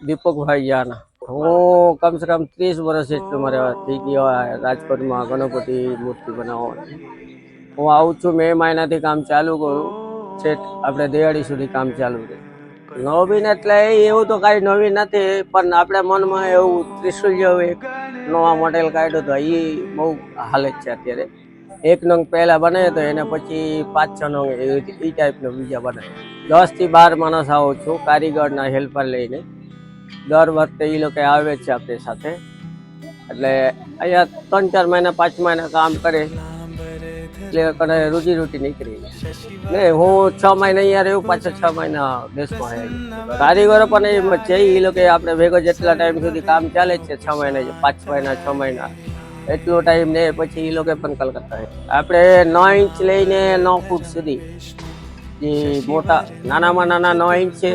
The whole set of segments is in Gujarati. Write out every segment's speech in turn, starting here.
દીપકભાઈ યાના. હું કમસે કમ ત્રીસ વર્ષ જેટલું મારે થઈ ગયો રાજકોટમાં ગણપતિ મૂર્તિ બનાવવાની. હું આવું છું મે મહિનાથી કામ ચાલુ કરું છેક આપણે દિવાળી સુધી કામ ચાલુ છે નવીન એટલે એવું તો કાંઈ નવીન નથી પણ આપણે મનમાં એવું ત્રિશુલ જેવું એક નવા મોડેલ કાઢ્યો તો એ બહુ હાલત છે અત્યારે. એક નંગ પહેલાં બનાવ્યો તો એને પછી પાંચ છ નંગ એવી એ ટાઈપનો બીજા બનાવ્યો. દસથી બાર માણસ આવું છું કારીગરના હેલ્પર લઈને. દર વખતે એ લોકો આવે છે આપણી સાથે. એટલે અહીંયા ત્રણ ચાર મહિના, પાંચ મહિના કામ કરે એટલે કને રોજી રોટી નીકળી ને હું છ મહિના અહીંયા રહ્યું પાછા છ મહિના દેશમાં આવ્યા કારીગરો પણ એમ છે એ લોકો આપણે ભેગો જેટલા ટાઈમ સુધી કામ ચાલે છે, છ મહિના પાંચ મહિના, છ મહિના. એટલો ટાઈમ ને પછી એ લોકો પણ કલકત્તા આપણે નવ ઇંચ લઈને નવ ફૂટ સુધી. જે મોટા, નાનામાં નાના નવ ઇંચ છે.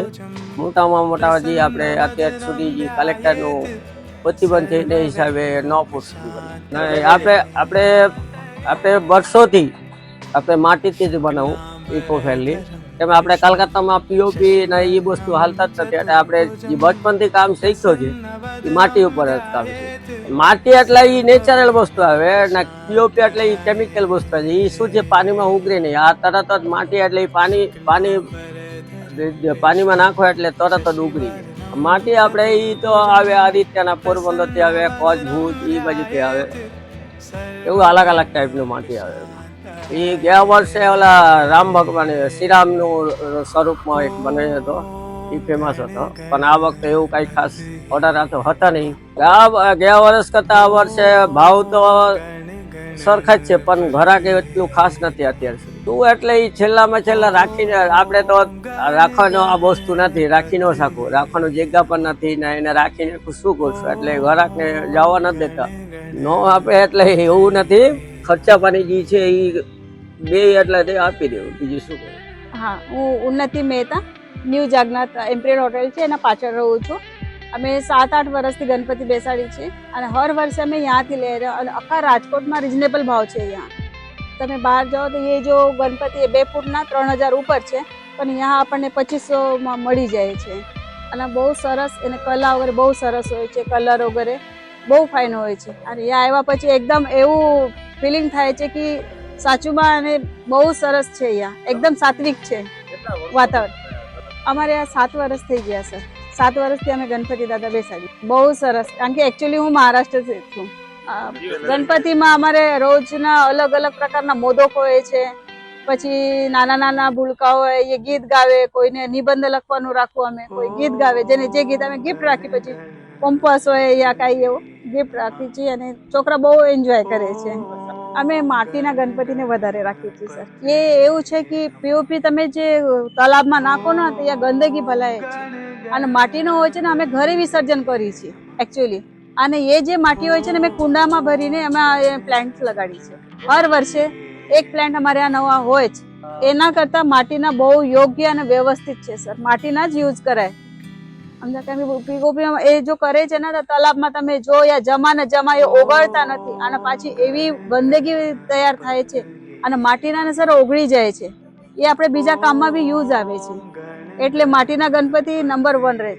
મોટામાં મોટા જે આપણે અત્યાર સુધી જે કલેક્ટરનું પ્રતિબંધ છે એ હિસાબે ન ને આપણે આપણે આપણે વર્ષોથી આપણે માટીથી જ બનાવું ઇકો ફ્રેન્ડલી તેમાં આપણે કલકત્તામાં પીઓપી ને એ વસ્તુ હાલતા જ નથી. એટલે આપણે જે બચપનથી કામ શીખ્યો છે, એ માટી ઉપર જ કામ છે. માટી એટલે એ નેચરલ વસ્તુ આવે ને પીઓપી એટલે એ કેમિકલ વસ્તુ છે એ શું છે, પાણીમાં ઉગરે નહીં. આ તરત જ માટી એટલે એ પાણી પાણી પાણીમાં નાખો એટલે તરત જ ઉગરી માટી આપણે એ તો આવે આ રીતના પોરબંદરથી આવે કોચ ભૂજ એ બાજુથી આવે. એવું અલગ અલગ ટાઈપનું માટી આવે. એ ગયા વર્ષે ઓલા રામ ભગવાન શ્રીરામનું સ્વરૂપમાં એક બનાવ્યો હતો. એ ફેમસ હતો. પણ આ વખતે એવું કઈ ખાસ ઓર્ડર હતો હતા નહીં. ગયા ગયા વર્ષ કરતા આ વર્ષે ભાવ તો સરખા જ છે, પણ ઘરાક એટલું ખાસ નથી અત્યાર તું એટલે એ છેલ્લામાં છેલ્લા રાખીને, આપણે તો રાખવાનો આ વસ્તુ નથી, રાખી ન શકું. રાખવાનું જગ્યા પણ નથી, ને એને રાખીને શું કરશું? એટલે ઘરાકને જવા નથી દેતા. ન આપે એટલે એવું નથી, ખર્ચા પાણી જે છે એ બે એટલે તે આપી દેવું. બીજું શું કરું? હા, હું Unnati Mehta, new Jagnath empire hotel છે, એના પાછળ રહું છું. અમે સાત આઠ વર્ષથી ગણપતિ બેસાડી છે અને હર વર્ષે અમે ત્યાંથી લઈ રહ્યા અને આખા રાજકોટમાં રિઝનેબલ ભાવ છે અહીંયા. તમે બહાર જાઓ તો એ જો ગણપતિ એ બે ફૂટના ત્રણ હજાર ઉપર છે પણ અહીંયા આપણને પચીસોમાં મળી જાય છે. અને બહુ સરસ એને કલા વગેરે બહુ સરસ હોય છે કલર વગેરે બહુ ફાઇન હોય છે. અને અહીંયા આવ્યા પછી એકદમ એવું ફિલિંગ થાય છે કે સાચુમાં અને બહુ સરસ છે અહીંયા. એકદમ સાત્વિક છે વાતાવરણ. અમારે આ સાત વર્ષ થઈ ગયા સર. સાત વર્ષથી અમે ગણપતિ દાદા બેસાડી બહુ સરસ. કારણ કે એકચ્યુઅલી હું મહારાષ્ટ્રથી છું. ગણપતિમાં અમારે રોજના અલગ અલગ પ્રકારના મોદક હોય છે. પછી નાના નાના ભૂલકા હોય, એ ગીત ગાવે, કોઈને નિબંધ લખવાનું રાખવું અમે. કોઈ ગીત ગાવે, જેને જે ગીત અમે ગિફ્ટ રાખી પછી કોમ્પાસ હોય યા કાંઈ એવું ગિફ્ટ રાખી છીએ અને છોકરા બહુ એન્જોય કરે છે. અમે માટીના ગણપતિને વધારે રાખીએ છીએ સર એ એવું છે કે પીઓપી તમે જે તલાબમાં નાખો ને, ત્યાં ગંદકી ભલાય છે. અને માટીનો હોય છે ને અમે ઘરે વિસર્જન કરીએ છીએ એકચ્યુઅલી અને એ જે માટી હોય છે ને અમે કુંડામાં ભરીને અમે પ્લાન્ટ લગાડી છે હર વર્ષે એક પ્લાન્ટ અમારે આ નવા હોય જ. એના કરતાં માટીના બહુ યોગ્ય અને વ્યવસ્થિત છે સર માટીના જ યુઝ કરાય. કે એ જો કરે છે ને તો તલાબમાં તમે જો યા જમા ને જમા એ ઓગળતા નથી. અને પાછી એવી ગંદકી તૈયાર થાય છે. અને માટીના ને સર ઓગળી જાય છે. એ આપણે બીજા કામમાં બી યુઝ આવે છે. એટલે માટીના ગણપતિ નંબર વન રહે.